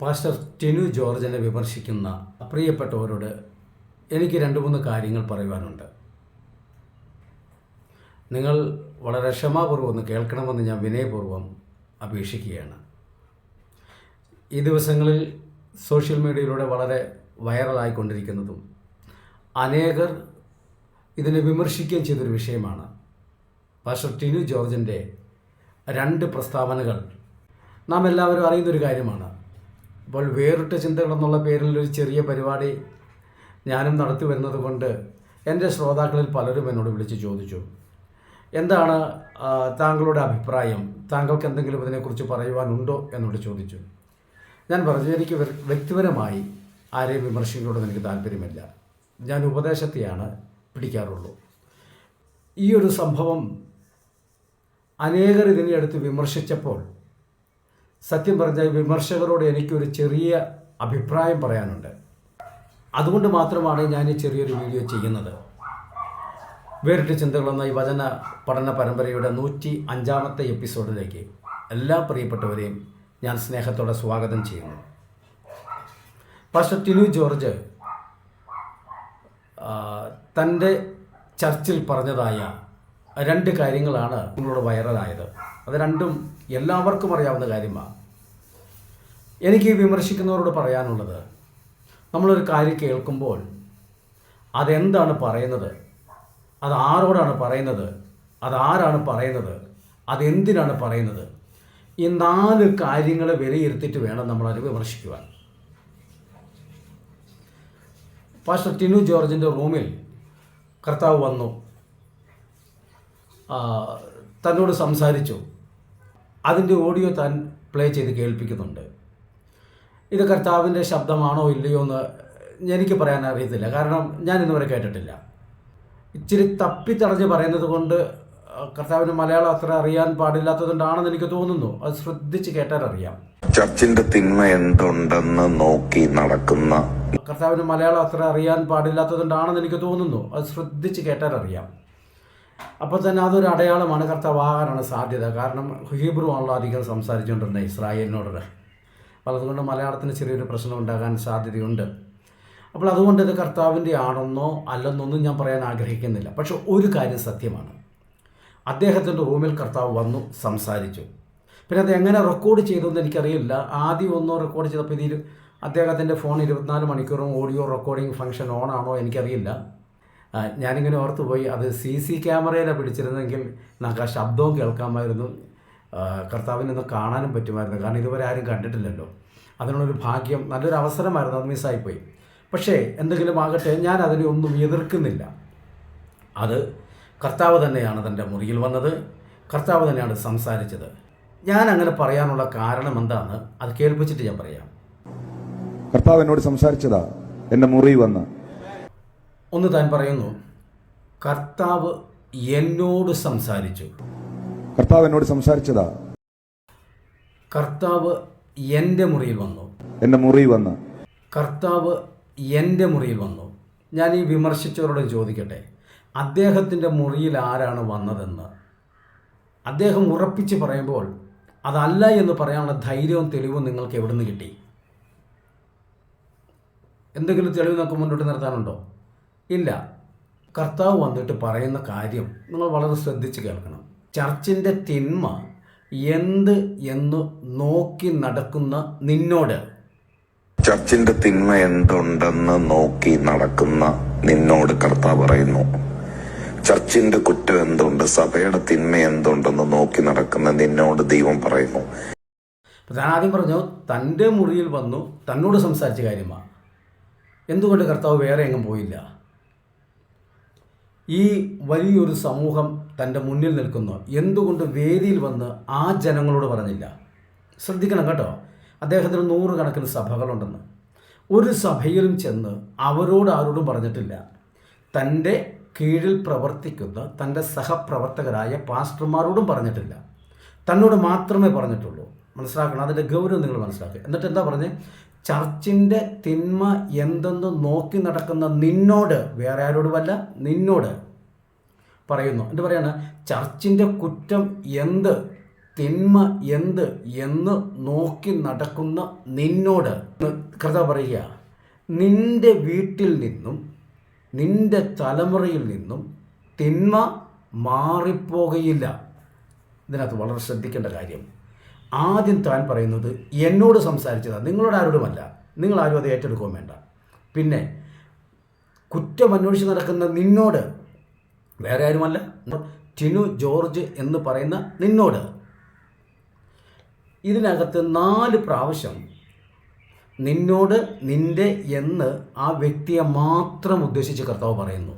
Pastor Tinu ജോർജിനെ വിമർശിക്കുന്ന പ്രിയപ്പെട്ടവരോട് എനിക്ക് രണ്ട് മൂന്ന് കാര്യങ്ങൾ പറയുവാനുണ്ട്. നിങ്ങൾ വളരെ ക്ഷമാപൂർവം ഒന്ന് കേൾക്കണമെന്ന് ഞാൻ വിനയപൂർവം അപേക്ഷിക്കുകയാണ്. ഈ ദിവസങ്ങളിൽ സോഷ്യൽ മീഡിയയിലൂടെ വളരെ വൈറലായിക്കൊണ്ടിരിക്കുന്നതും അനേകർ ഇതിനെ വിമർശിക്കുകയും ചെയ്തൊരു വിഷയമാണ്. പാസ്റ്റർ ടിനു ജോർജിന്റെ രണ്ട് പ്രസ്താവനകൾ നാം എല്ലാവരും അറിയുന്നൊരു കാര്യമാണ്. ഇപ്പോൾ വേറിട്ട ചിന്തകൾ എന്നുള്ള പേരിൽ ഒരു ചെറിയ പരിപാടി ഞാനും നടത്തി വരുന്നത് കൊണ്ട് എന്റെ ശ്രോതാക്കളിൽ പലരും എന്നോട് വിളിച്ച് ചോദിച്ചു. എന്താണ് താങ്കളുടെ അഭിപ്രായം? താങ്കൾക്ക് എന്തെങ്കിലും ഇതിനെക്കുറിച്ച് പറയുവാനുണ്ടോ എന്നോട് ചോദിച്ചു. ഞാൻ പറഞ്ഞു എനിക്ക് വ്യക്തിപരമായി ആരെയും വിമർശിക്കുന്നതോട് എനിക്ക് താല്പര്യമില്ല. ഞാൻ ഉപദേശത്തെയാണ് പിടിക്കാറുള്ളൂ. ഈ ഒരു സംഭവം അനേകർ ഇതിനെ അടുത്ത് വിമർശിച്ചപ്പോൾ സത്യം പറഞ്ഞ വിമർശകരോട് എനിക്കൊരു ചെറിയ അഭിപ്രായം പറയാനുണ്ട്. അതുകൊണ്ട് മാത്രമാണ് ഞാൻ ഈ ചെറിയൊരു വീഡിയോ ചെയ്യുന്നത്. വേറിട്ട് ചിന്തകളെന്ന ഈ വചന പഠന പരമ്പരയുടെ നൂറ്റി അഞ്ചാമത്തെ എപ്പിസോഡിലേക്ക് എല്ലാ പ്രിയപ്പെട്ടവരെയും ഞാൻ സ്നേഹത്തോടെ സ്വാഗതം ചെയ്യുന്നു. പാസ്റ്റർ ടിനു ജോർജ് തന്റെ ചർച്ചിൽ പറഞ്ഞതായ രണ്ട് കാര്യങ്ങളാണ് നിങ്ങളോട് വൈറലായത്. അത് രണ്ടും എല്ലാവർക്കും അറിയാവുന്ന കാര്യമാണ്. എനിക്ക് വിമർശിക്കുന്നവരോട് പറയാനുള്ളത് നമ്മളൊരു കാര്യം കേൾക്കുമ്പോൾ അതെന്താണ് പറയുന്നത്? അത് ആരോടാണ് പറയുന്നത്? അതാരാണ് പറയുന്നത്? അതെന്തിനാണ് പറയുന്നത്? ഈ നാല് കാര്യങ്ങൾ വിലയിരുത്തിയിട്ട് വേണം നമ്മളത് വിമർശിക്കുവാൻ. പാസ്റ്റർ ടിനു ജോർജിന്റെ റൂമിൽ കർത്താവ് വന്നു. തന്നോട് സംസാരിച്ചു. അതിന്റെ ഓഡിയോ താൻ പ്ലേ ചെയ്ത് കേൾപ്പിക്കുന്നുണ്ട്. ഇത് കർത്താവിന്റെ ശബ്ദമാണോ ഇല്ലയോ എന്ന് എനിക്ക് പറയാൻ അറിയത്തില്ല. കാരണം ഞാൻ ഇന്നുവരെ കേട്ടിട്ടില്ല. ഇച്ചിരി തപ്പിത്തടഞ്ഞ് പറയുന്നത് കൊണ്ട് കർത്താവിന് മലയാളം അത്ര അറിയാൻ പാടില്ലാത്തതുകൊണ്ടാണെന്ന് എനിക്ക് തോന്നുന്നു. അത് ശ്രദ്ധിച്ച് കേട്ടാൽ അറിയാം. ചർച്ചിന്റെ തിന്മ എന്തുണ്ടെന്ന് നോക്കി നടക്കുന്ന കർത്താവിന് മലയാളം അത്ര അറിയാൻ പാടില്ലാത്തതുകൊണ്ടാണെന്ന് എനിക്ക് തോന്നുന്നു. അത് ശ്രദ്ധിച്ച് കേട്ടാൽ അറിയാം. അപ്പോൾ തന്നെ അതൊരു അടയാളമാണ് കർത്താവ് ആകാനാണ് സാധ്യത. കാരണം ഹീബ്രു ആണല്ലോ അധികം സംസാരിച്ചുകൊണ്ടിരുന്നത് ഇസ്രായേലിനോട്. അപ്പോൾ അതുകൊണ്ട് മലയാളത്തിന് ചെറിയൊരു പ്രശ്നം ഉണ്ടാകാൻ സാധ്യതയുണ്ട്. അപ്പോൾ അതുകൊണ്ട് ഇത് കർത്താവിന്റെ ആണെന്നോ അല്ലെന്നൊന്നും ഞാൻ പറയാൻ ആഗ്രഹിക്കുന്നില്ല. പക്ഷെ ഒരു കാര്യം സത്യമാണ്. അദ്ദേഹത്തിന്റെ റൂമിൽ കർത്താവ് വന്നു സംസാരിച്ചു. പിന്നെ അത് എങ്ങനെ റെക്കോർഡ് ചെയ്തു എന്ന് എനിക്കറിയില്ല. ആദ്യം ഒന്നോ റെക്കോർഡ് ചെയ്തപ്പോൾ ഇതിൽ അദ്ദേഹത്തിന്റെ ഫോൺ ഇരുപത്തിനാല് മണിക്കൂറും ഓഡിയോ റെക്കോർഡിംഗ് ഫംഗ്ഷൻ ഓൺ ആണോ എനിക്കറിയില്ല. ഞാനിങ്ങനെ ഓർത്ത് പോയി. അത് സി സി ക്യാമറയിലാണ് പിടിച്ചിരുന്നെങ്കിൽ നമുക്ക് ആ ശബ്ദവും കേൾക്കാമായിരുന്നു. ആ, കർത്താവിനെ ഒന്ന് കാണാനും പറ്റുമായിരുന്നു. കാരണം ഇതുവരെ ആരും കണ്ടിട്ടില്ലല്ലോ. അതിനുള്ളൊരു ഭാഗ്യം നല്ലൊരു അവസരമായിരുന്നു. അത് മിസ്സായിപ്പോയി പക്ഷേ എന്തെങ്കിലും ആകട്ടെ ഞാൻ അതിനെ ഒന്നും എതിർക്കുന്നില്ല. അത് കർത്താവ് തന്നെയാണ് തന്റെ മുറിയിൽ വന്നത്. കർത്താവ് തന്നെയാണ് സംസാരിച്ചത്. ഞാൻ അങ്ങനെ പറയാനുള്ള കാരണം എന്താണ് അത് കേൾപ്പിച്ചിട്ട് ഞാൻ പറയാം. കർത്താവ് എന്നോട് സംസാരിച്ചതാ എന്റെ മുറി വന്ന്. ഒന്ന് താൻ പറയുന്നു കർത്താവ് എന്നോട് സംസാരിച്ചു. കർത്താവ് എന്നോട് സംസാരിച്ചതാ? കർത്താവ് എന്റെ മുറിയിൽ വന്നു. എന്റെ മുറി വന്ന്. കർത്താവ് എന്റെ മുറിയിൽ വന്നു. ഞാൻ ഈ വിമർശിച്ചവരോട് ചോദിക്കട്ടെ അദ്ദേഹത്തിന്റെ മുറിയിൽ ആരാണ് വന്നതെന്ന്? അദ്ദേഹം ഉറപ്പിച്ച് പറയുമ്പോൾ അതല്ല എന്ന് പറയാനുള്ള ധൈര്യവും തെളിവും നിങ്ങൾക്ക് എവിടെ നിന്ന് കിട്ടി? എന്തെങ്കിലും തെളിവ് നമുക്ക് മുന്നോട്ട് നിർത്താനുണ്ടോ? ഇല്ല. കർത്താവ് വന്നിട്ട് പറയുന്ന കാര്യം നിങ്ങൾ വളരെ ശ്രദ്ധിച്ച് കേൾക്കണം. ചർച്ചിന്റെ തിന്മ എന്ത് എന്ന് നോക്കി നടക്കുന്ന നിന്നോട്. ചർച്ചിന്റെ തിന്മ എന്തുണ്ടെന്ന് നോക്കി നടക്കുന്ന നിന്നോട് കർത്താവ് പറയുന്നു. ചർച്ചിന്റെ കുറ്റം എന്തുണ്ട്? സഭയുടെ തിന്മ എന്തുണ്ടെന്ന് നോക്കി നടക്കുന്ന നിന്നോട് ദൈവം പറയുന്നു. ഞാൻ ആദ്യം പറഞ്ഞു തന്റെ മുറിയിൽ വന്നു തന്നോട് സംസാരിച്ച കാര്യമാണ് എന്തുകൊണ്ട് കർത്താവ് വേറെ എങ്ങും പോയില്ല? ഈ വലിയൊരു സമൂഹം തന്റെ മുന്നിൽ നിൽക്കുന്നു. എന്തുകൊണ്ട് വേദിയിൽ വന്ന് ആ ജനങ്ങളോട് പറഞ്ഞില്ല? ശ്രദ്ധിക്കണം കേട്ടോ. അദ്ദേഹത്തിന് നൂറുകണക്കിന് സഭകളുണ്ടെന്ന്. ഒരു സഭയിലും ചെന്ന് അവരോട് ആരോടും പറഞ്ഞിട്ടില്ല. തന്റെ കീഴിൽ പ്രവർത്തിക്കുന്ന തന്റെ സഹപ്രവർത്തകരായ പാസ്റ്റർമാരോടും പറഞ്ഞിട്ടില്ല. തന്നോട് മാത്രമേ പറഞ്ഞിട്ടുള്ളൂ. മനസ്സിലാക്കണം? അതിന്റെ ഗൗരവം നിങ്ങൾ മനസ്സിലാക്കുക. എന്നിട്ട് എന്താ പറഞ്ഞത് ചർച്ചിന്റെ തിന്മ എന്തെന്ന് നോക്കി നടക്കുന്ന നിന്നോട് വേറെ ആരോടുമല്ല നിന്നോട് പറയുന്നു. എന്ത് പറയാണ്? ചർച്ചിന്റെ കുറ്റം എന്ത് തിന്മ എന്ത് എന്ന് നോക്കി നടക്കുന്ന നിന്നോട്. കർത്താവ് പറയുക നിന്റെ വീട്ടിൽ നിന്നും നിന്റെ തലമുറയിൽ നിന്നും തിന്മ മാറിപ്പോകയില്ല. ഇതിനകത്ത് വളരെ ശ്രദ്ധിക്കേണ്ട കാര്യം ആദ്യം താൻ പറയുന്നത് എന്നോട് സംസാരിച്ചതാണ് നിങ്ങളോട് ആരോടുമല്ല. നിങ്ങൾ ആരും അത് ഏറ്റെടുക്കുകയും വേണ്ട. പിന്നെ കുറ്റം അന്വേഷിച്ച് നടക്കുന്ന നിന്നോട് വേറെ ആരുമല്ല. ടിനു ജോർജ് എന്ന് പറയുന്ന നിന്നോട്. ഇതിനകത്ത് നാല് പ്രാവശ്യം നിന്നോട് നിന്റെ എന്ന് ആ വ്യക്തിയെ മാത്രം ഉദ്ദേശിച്ച് കർത്താവ് പറയുന്നു.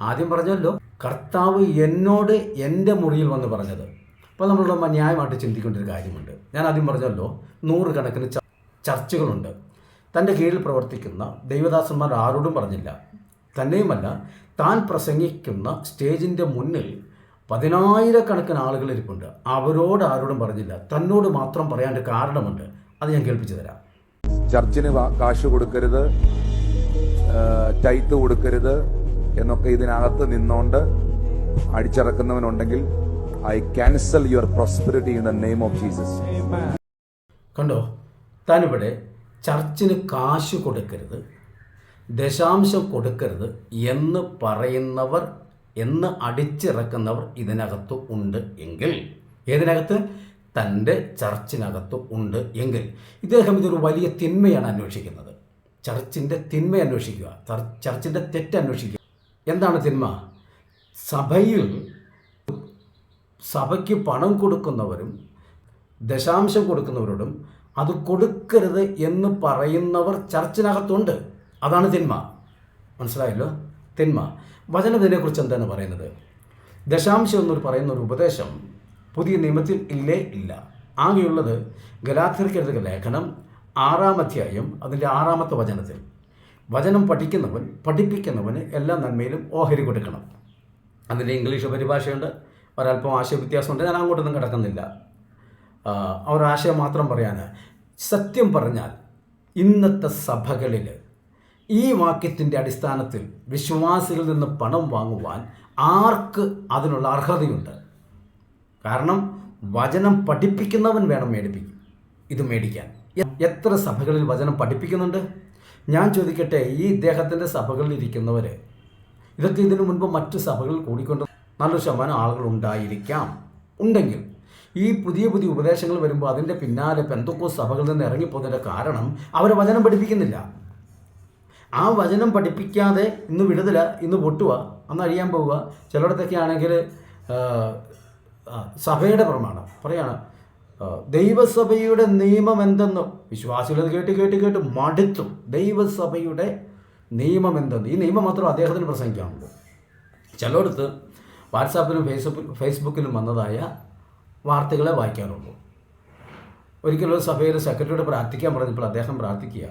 ആദ്യം പറഞ്ഞല്ലോ കർത്താവ് എന്നോട് എന്റെ മുറിയിൽ വന്ന് പറഞ്ഞത് അപ്പോൾ നമ്മളുടെ ന്യായമായിട്ട് ചിന്തിക്കേണ്ട ഒരു കാര്യമുണ്ട്. ഞാൻ ആദ്യം പറഞ്ഞല്ലോ നൂറുകണക്കിന് ചർച്ചുകളുണ്ട്. തന്റെ കീഴിൽ പ്രവർത്തിക്കുന്ന ദൈവദാസന്മാർ ആരോടും പറഞ്ഞില്ല. തന്നെയുമല്ല താൻ പ്രസംഗിക്കുന്ന സ്റ്റേജിന്റെ മുന്നിൽ പതിനായിരക്കണക്കിന് ആളുകൾ ഇരിപ്പുണ്ട്. അവരോട് ആരോടും പറഞ്ഞില്ല. തന്നോട് മാത്രം പറയാന്റെ കാരണമുണ്ട്. അത് ഞാൻ കേൾപ്പിച്ചു തരാം. ചർച്ചിന് കാശ് കൊടുക്കരുത് ടൈത്ത് കൊടുക്കരുത് എന്നൊക്കെ ഇതിനകത്ത് നിന്നോണ്ട് അടിച്ചിറക്കുന്നവനുണ്ടെങ്കിൽ I cancel your prosperity in the name of Jesus കണ്ടോ? താനിവിടെ ചർച്ചിന് കാശ് കൊടുക്കരുത് ദശാംശം കൊടുക്കരുത് എന്ന് പറയുന്നവർ എന്ന് അടിച്ചിറക്കുന്നവർ ഇതിനകത്ത് ഉണ്ട് എങ്കിൽ ഏതിനകത്ത്? തന്റെ ചർച്ചിനകത്ത് ഉണ്ട് എങ്കിൽ. ഇദ്ദേഹം ഇതൊരു വലിയ തിന്മയാണ് അന്വേഷിക്കുന്നത്. ചർച്ചിന്റെ തിന്മ അന്വേഷിക്കുക ചർ- ചർച്ചിന്റെ തെറ്റ് അന്വേഷിക്കുക. എന്താണ് തിന്മ? സഭയിൽ സഭയ്ക്ക് പണം കൊടുക്കുന്നവരും ദശാംശം കൊടുക്കുന്നവരോടും അത് കൊടുക്കരുത് എന്ന് പറയുന്നവർ ചർച്ചിനകത്തുണ്ട്. അതാണ് തിന്മ. മനസ്സിലായല്ലോ? തിന്മ. വചനം ഇതിനെക്കുറിച്ച് എന്താണ് പറയുന്നത്? ദശാംശം എന്നൊരു പറയുന്ന ഒരു ഉപദേശം പുതിയ നിയമത്തിൽ ഇല്ലേ ഇല്ല. ആകെയുള്ളത് ഗലാഥർക്കെഴുതുക ലേഖനം ആറാം അധ്യായം അതിന്റെ ആറാമത്തെ വചനത്തിൽ. വചനം പഠിക്കുന്നവൻ പഠിപ്പിക്കുന്നവന് എല്ലാ നന്മയിലും ഓഹരി കൊടുക്കണം. അതിന്റെ ഇംഗ്ലീഷ് പരിഭാഷയുണ്ട്. ഒരല്പം ആശയ വ്യത്യാസമുണ്ട് ഞാൻ അങ്ങോട്ടൊന്നും കിടക്കുന്നില്ല. ആശയം മാത്രം പറയാൻ സത്യം പറഞ്ഞാൽ ഇന്നത്തെ സഭകളിൽ ഈ വാക്യത്തിന്റെ അടിസ്ഥാനത്തിൽ വിശ്വാസികളിൽ നിന്ന് പണം വാങ്ങുവാൻ ആർക്ക് അതിനുള്ള അർഹതയുണ്ട്? കാരണം വചനം പഠിപ്പിക്കുന്നവൻ വേണം മേടിപ്പിക്കും ഇത് മേടിക്കാൻ. എത്ര സഭകളിൽ വചനം പഠിപ്പിക്കുന്നുണ്ട്? ഞാൻ ചോദിക്കട്ടെ ഈ ഇദ്ദേഹത്തിന്റെ സഭകളിൽ ഇരിക്കുന്നവർ ഇതൊക്കെ ഇതിനു മുൻപ് മറ്റു സഭകളിൽ കൂടിക്കൊണ്ട് നല്ലൊരു ശതമാനം ആളുകൾ ഉണ്ടായിരിക്കാം. ഉണ്ടെങ്കിൽ ഈ പുതിയ പുതിയ ഉപദേശങ്ങൾ വരുമ്പോൾ അതിന്റെ പിന്നാലെ പെന്തക്കോ സഭകളിൽ നിന്ന് ഇറങ്ങിപ്പോകുന്നതിന്റെ കാരണം അവർ വചനം പഠിപ്പിക്കുന്നില്ല. ആ വചനം പഠിപ്പിക്കാതെ ഇന്ന് വിടുതല ഇന്ന് പൊട്ടുക അന്ന് അഴിയാൻ പോവുക. ചിലയിടത്തൊക്കെ ആണെങ്കിൽ സഭയുടെ പ്രമാണം. പറയാണ് ദൈവസഭയുടെ നിയമം എന്തെന്ന്? വിശ്വാസികൾ കേട്ട് കേട്ട് കേട്ട് മടുത്തു. ദൈവസഭയുടെ നിയമം എന്തെന്ന്? ഈ നിയമം മാത്രം അദ്ദേഹത്തിന് പ്രസംഗിക്കാനുള്ളൂ. ചിലയിടത്ത് വാട്സാപ്പിലും ഫേസ്ബുക്ക് ഫേസ്ബുക്കിലും വന്നതായ വാർത്തകളെ വായിക്കാറുള്ളൂ. ഒരിക്കലും ഒരു സഭയിൽ സെക്രട്ടറിയോട് പ്രാർത്ഥിക്കാൻ പറഞ്ഞപ്പോൾ അദ്ദേഹം പ്രാർത്ഥിക്കുക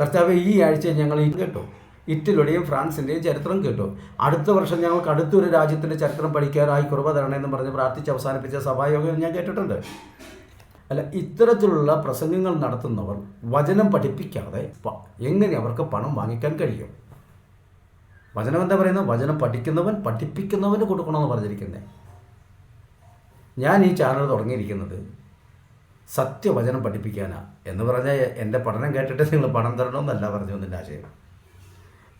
കർത്താവ് ഈ ആഴ്ച ഞങ്ങൾ ഈ കേട്ടു. ഇറ്റലിയുടെയും ഫ്രാൻസിന്റെയും ചരിത്രം കേട്ടു. അടുത്ത വർഷം ഞങ്ങൾക്ക് അടുത്തൊരു രാജ്യത്തിന്റെ ചരിത്രം പഠിക്കാനായി കുറവ് തരണമെന്ന് പറഞ്ഞ് പ്രാർത്ഥിച്ച് അവസാനിപ്പിച്ച സഭായോഗം ഞാൻ കേട്ടിട്ടുണ്ട്. അല്ല ഇത്തരത്തിലുള്ള പ്രസംഗങ്ങൾ നടത്തുന്നവർ വചനം പഠിപ്പിക്കാതെ എങ്ങനെ അവർക്ക് പണം വാങ്ങിക്കാൻ കഴിയും? വചനം എന്താ പറയുന്നത്? വചനം പഠിക്കുന്നവൻ പഠിപ്പിക്കുന്നവന് കൊടുക്കണമെന്ന് പറഞ്ഞിരിക്കുന്നത് ഞാൻ ഈ ചാനൽ തുടങ്ങിയിരിക്കുന്നത് സത്യവചനം പഠിപ്പിക്കാനാണ് എന്ന് പറഞ്ഞാൽ എന്റെ പഠനം കേട്ടിട്ട് നിങ്ങൾ പണം തരണമെന്നല്ല പറഞ്ഞു വന്നതിന്റെ ആശയം.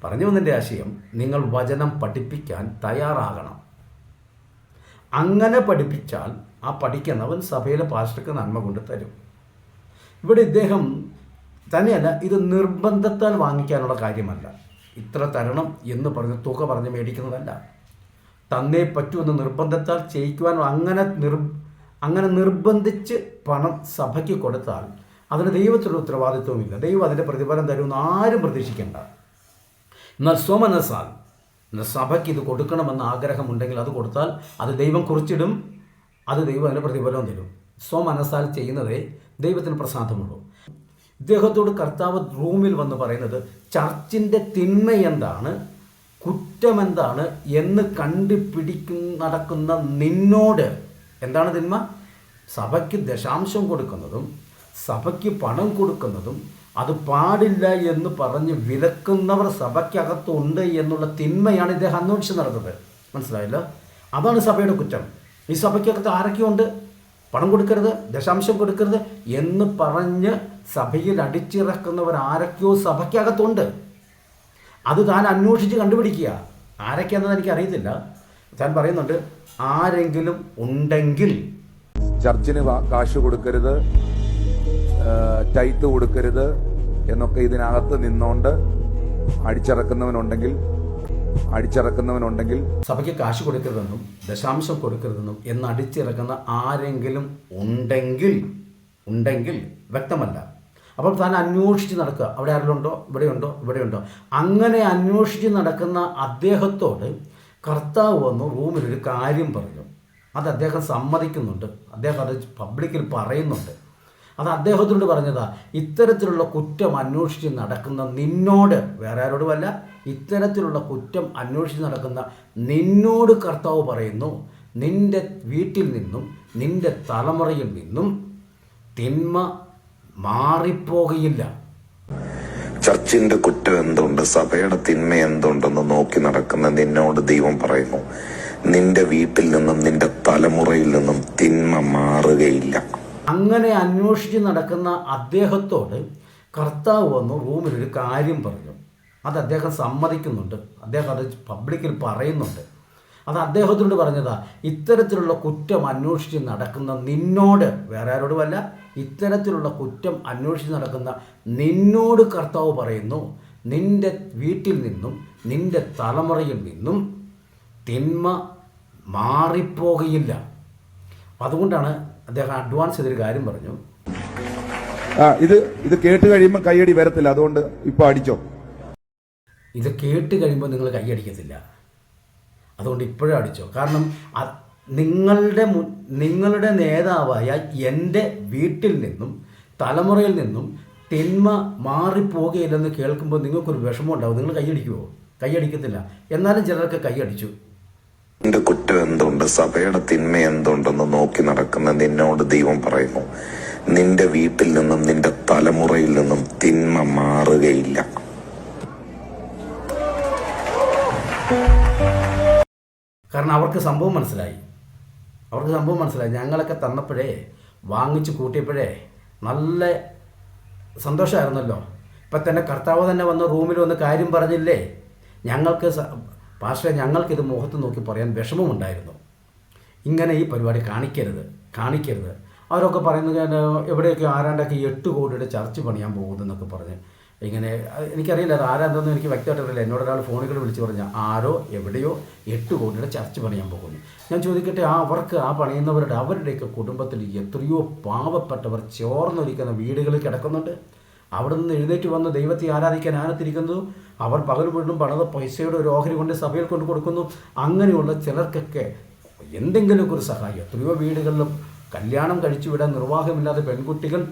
പറഞ്ഞു വന്നതിന്റെ ആശയം നിങ്ങൾ വചനം പഠിപ്പിക്കാൻ തയ്യാറാകണം. അങ്ങനെ പഠിപ്പിച്ചാൽ ആ പഠിക്കുന്നവൻ സഭയിലെ പാസ്റ്റർക്ക് നന്മ കൊണ്ട് തരും. ഇവിടെ ഇദ്ദേഹം തന്നെയല്ല ഇത് നിർബന്ധത്താൽ വാങ്ങിക്കാനുള്ള കാര്യമല്ല. ഇത്ര തരണം എന്ന് പറഞ്ഞ് തുക പറഞ്ഞ് മേടിക്കുന്നതല്ല. തന്നേ പറ്റുമെന്ന് നിർബന്ധത്താൽ ചെയ്യിക്കുവാൻ അങ്ങനെ നിർ അങ്ങനെ നിർബന്ധിച്ച് പണം സഭയ്ക്ക് കൊടുത്താൽ അതിന് ദൈവത്തിലുള്ള ഉത്തരവാദിത്വമില്ല. ദൈവം അതിന്റെ പ്രതിഫലം തരുമെന്ന് ആരും പ്രതീക്ഷിക്കേണ്ട. എന്നാൽ സ്വമനസാൽ സഭയ്ക്ക് ഇത് കൊടുക്കണമെന്ന ആഗ്രഹമുണ്ടെങ്കിൽ അത് കൊടുത്താൽ അത് ദൈവം കുറിച്ചിടും അത് ദൈവം അതിന് പ്രതിഫലം തരും. സ്വമനസാൽ ചെയ്യുന്നതേ ദൈവത്തിന് പ്രസാദമുള്ളൂ. ഇദ്ദേഹത്തോട് കർത്താവ് റൂമിൽ വന്ന് പറയുന്നത് ചർച്ചിന്റെ തിന്മ എന്താണ് കുറ്റമെന്താണ്? എന്ന് കണ്ടുപിടിക്കുന്ന നടക്കുന്ന നിന്നോട് എന്താണ് തിന്മ? സഭയ്ക്ക് ദശാംശം കൊടുക്കുന്നതും സഭയ്ക്ക് പണം കൊടുക്കുന്നതും അത് പാടില്ല എന്ന് പറഞ്ഞ് വിലക്കുന്നവർ സഭയ്ക്കകത്തുണ്ട് എന്നുള്ള തിന്മയാണ് ഇദ്ദേഹം അന്വേഷിച്ച് നടന്നത്. മനസ്സിലായല്ലോ? അതാണ് സഭയുടെ കുറ്റം. ഈ സഭയ്ക്കകത്ത് ആരൊക്കെയുണ്ട്? പണം കൊടുക്കരുത് ദശാംശം കൊടുക്കരുത് എന്ന് പറഞ്ഞ് സഭയിൽ അടിച്ചിറക്കുന്നവർ ആരൊക്കെയോ സഭയ്ക്കകത്തുണ്ട്. അത് താൻ അന്വേഷിച്ച് കണ്ടുപിടിക്കുക. ആരൊക്കെയാണെന്ന് എനിക്ക് അറിയത്തില്ല താൻ പറയുന്നുണ്ട് ആരെങ്കിലും ഉണ്ടെങ്കിൽ. ചർച്ചിന് കാശ് കൊടുക്കരുത് ടൈത്ത് കൊടുക്കരുത് എന്നൊക്കെ ഇതിനകത്ത് നിന്നോണ്ട് അടിച്ചിറക്കുന്നവനുണ്ടെങ്കിൽ അടിച്ചിറക്കുന്നവനുണ്ടെങ്കിൽ സഭയ്ക്ക് കാശ് കൊടുക്കരുതെന്നും ദശാംശം കൊടുക്കരുതെന്നും എന്ന് അടിച്ചിറക്കുന്ന ആരെങ്കിലും ഉണ്ടെങ്കിൽ ഉണ്ടെങ്കിൽ വ്യക്തമല്ല. അപ്പോൾ താൻ അന്വേഷിച്ച് നടക്കുക. അവിടെ ആരെങ്കിലുണ്ടോ ഇവിടെയുണ്ടോ ഇവിടെയുണ്ടോ അങ്ങനെ അന്വേഷിച്ച് നടക്കുന്ന അദ്ദേഹത്തോട് കർത്താവ് വന്നു റൂമിൽ ഒരു കാര്യം പറഞ്ഞു. അത് അദ്ദേഹം സമ്മതിക്കുന്നുണ്ട്. അദ്ദേഹം അത് പബ്ലിക്കിൽ പറയുന്നുണ്ട്. അത് അദ്ദേഹത്തിനോട് പറഞ്ഞതാ ഇത്തരത്തിലുള്ള കുറ്റം അന്വേഷിച്ച് നടക്കുന്ന നിന്നോട് വേറെ ആരോടുമല്ല ഇത്തരത്തിലുള്ള കുറ്റം അന്വേഷിച്ച് നടക്കുന്ന നിന്നോട് കർത്താവ് പറയുന്നു നിന്റെ വീട്ടിൽ നിന്നും നിന്റെ തലമുറയിൽ നിന്നും തിന്മ മാറിപ്പോകയില്ല ചർച്ചിന്റെ കുറ്റം എന്തുണ്ട്? സഭയുടെ തിന്മ എന്തുണ്ടെന്ന് നോക്കി നടക്കുന്ന നിന്നോട് ദൈവം പറയുന്നു നിന്റെ വീട്ടിൽ നിന്നും നിന്റെ തലമുറയിൽ നിന്നും തിന്മ മാറുകയില്ല. അങ്ങനെ അന്വേഷിച്ച് നടക്കുന്ന അദ്ദേഹത്തോട് കർത്താവ് വന്നു റൂമിൽ ഒരു കാര്യം പറഞ്ഞു. അത് അദ്ദേഹം സമ്മതിക്കുന്നുണ്ട്. അദ്ദേഹം അത് പബ്ലിക്കിൽ പറയുന്നുണ്ട്. അത് അദ്ദേഹത്തിനോട് പറഞ്ഞതാ ഇത്തരത്തിലുള്ള കുറ്റം അന്വേഷിച്ച് നടക്കുന്ന നിന്നോട് വേറെ ആരോടുമല്ല ഇത്തരത്തിലുള്ള കുറ്റം അന്വേഷിച്ച് നടക്കുന്ന നിന്നോട് കർത്താവ് പറയുന്നു. നിന്റെ വീട്ടിൽ നിന്നും നിന്റെ തലമുറയിൽ നിന്നും തിന്മ മാറിപ്പോകയില്ല. അതുകൊണ്ടാണ് അദ്ദേഹം അഡ്വാൻസ് ചെയ്തൊരു കാര്യം പറഞ്ഞു. ആ ഇത് ഇത് കേട്ട് കഴിയുമ്പോൾ കൈയടി വരത്തില്ല അതുകൊണ്ട് ഇപ്പൊ അടിച്ചോ. ഇത് കേട്ട് കഴിയുമ്പോൾ നിങ്ങൾ കൈയടിക്കത്തില്ല അതുകൊണ്ട് ഇപ്പോഴും അടിച്ചോ. കാരണം നിങ്ങളുടെ നിങ്ങളുടെ നേതാവായ എന്റെ വീട്ടിൽ നിന്നും തലമുറയിൽ നിന്നും തിന്മ മാറിപ്പോകുകയില്ലെന്ന് കേൾക്കുമ്പോൾ നിങ്ങൾക്കൊരു വിഷമം ഉണ്ടാവും. നിങ്ങൾ കൈയടിക്കുമോ കൈയടിക്കത്തില്ല എന്നാലും ചിലർക്ക് കൈയടിച്ചു നിന്റെ കുറ്റം എന്തുണ്ട്? സഭയുടെ തിന്മ എന്തുണ്ടെന്ന് നോക്കി നടക്കുന്ന നിന്നോട് ദൈവം പറയുന്നു. നിന്റെ വീട്ടിൽ നിന്നും നിന്റെ തലമുറയിൽ നിന്നും തിന്മ മാറുകയില്ല. കാരണം അവർക്ക് സംഭവം മനസ്സിലായി. അവർക്ക് സംഭവം മനസ്സിലായി. ഞങ്ങളൊക്കെ തന്നപ്പോഴേ വാങ്ങിച്ചു കൂട്ടിയപ്പോഴേ നല്ല സന്തോഷമായിരുന്നല്ലോ ഇപ്പം തന്നെ കർത്താവ് തന്നെ വന്ന് റൂമിൽ വന്ന് കാര്യം പറഞ്ഞില്ലേ? ഞങ്ങൾക്ക് പാസ്റ്ററെ ഞങ്ങൾക്കിത് മുഖത്ത് നോക്കി പറയാൻ വിഷമമുണ്ടായിരുന്നു. ഇങ്ങനെ ഈ പരിപാടി കാണിക്കരുത് കാണിക്കരുത്. അവരൊക്കെ പറയുന്നത് എവിടെയൊക്കെ ആരാണ്ടൊക്കെ എട്ട് കോടിയുടെ ചർച്ച് പണിയാൻ പോകുന്നതെന്നൊക്കെ പറഞ്ഞ് ഇങ്ങനെ എനിക്കറിയില്ല അത് ആരാന്തെന്ന് എനിക്ക് വ്യക്തമായിട്ട് അറിയില്ല. എന്നോട് ഒരാൾ ഫോണിൽ വിളിച്ച് പറഞ്ഞ ആരോ എവിടെയോ എട്ട് കോടിയുടെ ചർച്ച് പണിയാൻ പോകുന്നു. ഞാൻ ചോദിക്കട്ടെ ആ അവർക്ക് ആ പണിയുന്നവരുടെ അവരുടെയൊക്കെ കുടുംബത്തിൽ എത്രയോ പാവപ്പെട്ടവർ ചോർന്നൊലിക്കുന്ന വീടുകളിൽ കിടക്കുന്നുണ്ട്. അവിടെ നിന്ന് എഴുന്നേറ്റ് വന്ന് ദൈവത്തെ ആരാധിക്കാൻ ആനത്തിരിക്കുന്നു. അവർ പകൽ വീണ്ടും പണത് പൈസയുടെ ഒരു ഓഹരി കൊണ്ട് സഭയിൽ കൊണ്ട് കൊടുക്കുന്നു. അങ്ങനെയുള്ള ചിലർക്കൊക്കെ എന്തെങ്കിലുമൊക്കെ ഒരു സഹായം. എത്രയോ വീടുകളിലും കല്യാണം കഴിച്ചു വിടാൻ നിർവാഹമില്ലാതെ പെൺകുട്ടികൾ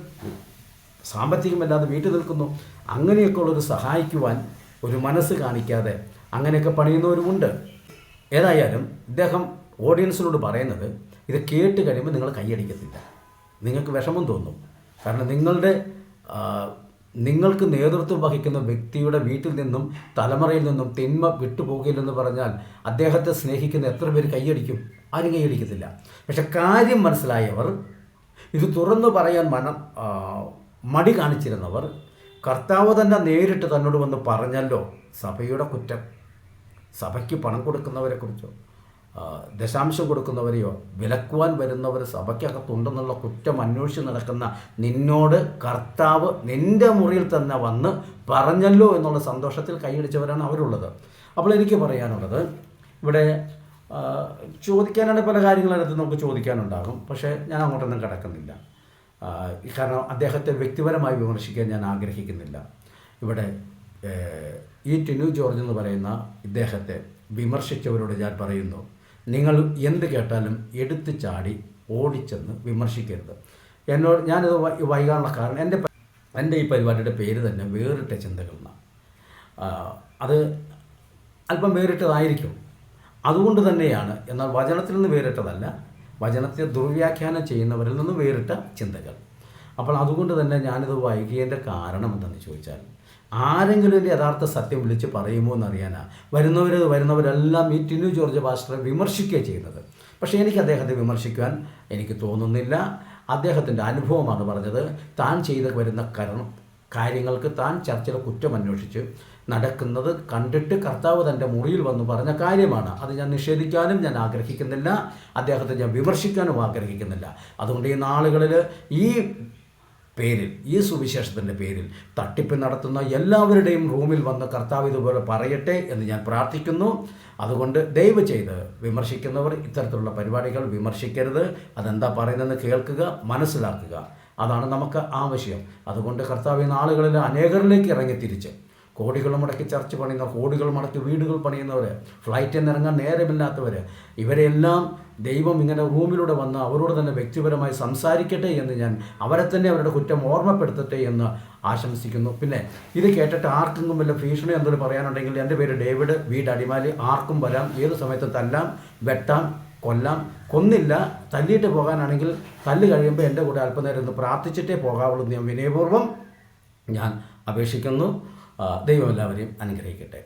സാമ്പത്തികമല്ലാതെ വീട്ടിൽ നിൽക്കുന്നു. അങ്ങനെയൊക്കെ ഉള്ളൊരു സഹായിക്കുവാൻ ഒരു മനസ്സ് കാണിക്കാതെ അങ്ങനെയൊക്കെ പണിയുന്നവരുമുണ്ട്. ഏതായാലും ഇദ്ദേഹം ഓഡിയൻസിനോട് പറയുന്നത് ഇത് കേട്ട് കഴിയുമ്പോൾ നിങ്ങൾ കൈയടിക്കത്തില്ല. നിങ്ങൾക്ക് വിഷമം തോന്നും. കാരണം നിങ്ങളുടെ നിങ്ങൾക്ക് നേതൃത്വം വഹിക്കുന്ന വ്യക്തിയുടെ വീട്ടിൽ നിന്നും തലമുറയിൽ നിന്നും തിന്മ വിട്ടുപോകില്ലെന്ന് പറഞ്ഞാൽ അദ്ദേഹത്തെ സ്നേഹിക്കുന്ന എത്ര പേര് കൈയടിക്കും? ആരും കൈയടിക്കത്തില്ല. പക്ഷെ കാര്യം മനസ്സിലായവർ ഇത് തുറന്നു പറയാൻ മനം മടി കാണിച്ചിരുന്നവർ കർത്താവ് തന്നെ നേരിട്ട് തന്നോട് വന്ന് പറഞ്ഞല്ലോ സഭയുടെ കുറ്റം. സഭയ്ക്ക് പണം കൊടുക്കുന്നവരെക്കുറിച്ചോ? ദശാംശം കൊടുക്കുന്നവരെയോ വിലക്കുവാൻ വരുന്നവർ സഭയ്ക്കകത്തുണ്ടെന്നുള്ള കുറ്റം അന്വേഷിച്ച് നടക്കുന്ന നിന്നോട് കർത്താവ് നിന്റെ മുറിയിൽ തന്നെ വന്ന് പറഞ്ഞല്ലോ എന്നുള്ള സന്തോഷത്തിൽ കൈയടിച്ചവരാണ് അവരുള്ളത്. അപ്പോൾ എനിക്ക് പറയാനുള്ളത് ഇവിടെ ചോദിക്കാനാണ് പല കാര്യങ്ങളടുത്ത് നമുക്ക് ചോദിക്കാനുണ്ടാകും പക്ഷേ ഞാൻ അങ്ങോട്ടൊന്നും കിടക്കുന്നില്ല. കാരണം അദ്ദേഹത്തെ വ്യക്തിപരമായി വിമർശിക്കാൻ ഞാൻ ആഗ്രഹിക്കുന്നില്ല. ഇവിടെ ഈ ടിനു ജോർജ് എന്ന് പറയുന്ന ഇദ്ദേഹത്തെ വിമർശിച്ചവരോട് ഞാൻ പറയുന്നു നിങ്ങൾ എന്ത് കേട്ടാലും എടുത്തു ചാടി ഓടിച്ചെന്ന് വിമർശിക്കരുത്. എന്നോട് ഞാനിത് വൈകാനുള്ള കാരണം എന്റെ എന്റെ ഈ പരിപാടിയുടെ പേര് തന്നെ വേറിട്ട ചിന്തകൾ എന്നാണ് അത് അല്പം വേറിട്ടതായിരിക്കും. അതുകൊണ്ട് തന്നെയാണ് എന്നാൽ വചനത്തിൽ നിന്ന് വേറിട്ടതല്ല വചനത്തെ ദുർവ്യാഖ്യാനം ചെയ്യുന്നവരിൽ നിന്ന് വേറിട്ട ചിന്തകൾ. അപ്പോൾ അതുകൊണ്ട് തന്നെ ഞാനിത് വൈകിയതിന്റെ കാരണം എന്തെന്ന് ചോദിച്ചാൽ ആരെങ്കിലും എന്റെ യഥാർത്ഥ സത്യം വിളിച്ച് പറയുമോ എന്നറിയാനാണ് വരുന്നവർ വരുന്നവരെല്ലാം ഈ ടിനു ജോർജ് പാസ്റ്ററെ വിമർശിക്കുകയാണ് ചെയ്യുന്നത്. പക്ഷേ എനിക്ക് അദ്ദേഹത്തെ വിമർശിക്കുവാൻ എനിക്ക് തോന്നുന്നില്ല. അദ്ദേഹത്തിന്റെ അനുഭവമാണ് പറഞ്ഞത്. താൻ ചെയ്ത് വരുന്ന കരണം കാര്യങ്ങൾക്ക് താൻ ചർച്ചിലെ കുറ്റം അന്വേഷിച്ച് നടക്കുന്നത് കണ്ടിട്ട് കർത്താവ് തന്റെ മുറിയിൽ വന്ന് പറഞ്ഞ കാര്യമാണ്. അത് ഞാൻ നിഷേധിക്കാനും ഞാൻ ആഗ്രഹിക്കുന്നില്ല. അദ്ദേഹത്തെ ഞാൻ വിമർശിക്കാനും ആഗ്രഹിക്കുന്നില്ല. അതുകൊണ്ട് ഈ നാളുകളിൽ ഈ പേരിൽ ഈ സുവിശേഷത്തിന്റെ പേരിൽ തട്ടിപ്പ് നടത്തുന്ന എല്ലാവരുടെയും റൂമിൽ വന്ന് കർത്താവ് ഇതുപോലെ പറയട്ടെ എന്ന് ഞാൻ പ്രാർത്ഥിക്കുന്നു. അതുകൊണ്ട് ദയവ് ചെയ്ത് വിമർശിക്കുന്നവർ ഇത്തരത്തിലുള്ള പരിപാടികൾ വിമർശിക്കരുത്. അതെന്താ പറയുന്നതെന്ന് കേൾക്കുക മനസ്സിലാക്കുക. അതാണ് നമുക്ക് ആവശ്യം. അതുകൊണ്ട് കർത്താവ് നാളുകളിൽ അനേകരിലേക്ക് ഇറങ്ങി തിരിച്ച്. കോടികൾ മുടക്കി ചർച്ച് പണിയുന്ന കോടികൾ മുടക്കി വീടുകൾ പണിയുന്നവർ ഫ്ലൈറ്റിൽ നിന്ന് ഇറങ്ങാൻ നേരമില്ലാത്തവർ ഇവരെല്ലാം ദൈവം ഇങ്ങനെ റൂമിലൂടെ വന്ന് അവരോട് തന്നെ വ്യക്തിപരമായി സംസാരിക്കട്ടെ എന്ന് ഞാൻ അവരെ തന്നെ അവരുടെ കുറ്റം ഓർമ്മപ്പെടുത്തട്ടെ എന്ന് ആശംസിക്കുന്നു. പിന്നെ ഇത് കേട്ടിട്ട് ആർക്കെങ്കിലും വല്ല ഭീഷണി എന്തെങ്കിലും പറയാനുണ്ടെങ്കിൽ എന്റെ പേര് ഡേവിഡ് വീട് അടിമാലി ആർക്കും വരാം ഏത് സമയത്ത് തല്ലാം വെട്ടാം കൊല്ലാം. കൊന്നില്ല തല്ലിയിട്ട് പോകാനാണെങ്കിൽ തല്ല് കഴിയുമ്പോൾ എന്റെ കൂടെ അല്പനേരം ഒന്ന് പ്രാർത്ഥിച്ചിട്ടേ പോകാവുള്ളൂ എന്ന് ഞാൻ വിനയപൂർവം ഞാൻ അപേക്ഷിക്കുന്നു. ദൈവം എല്ലാവരെയും അനുഗ്രഹിക്കട്ടെ.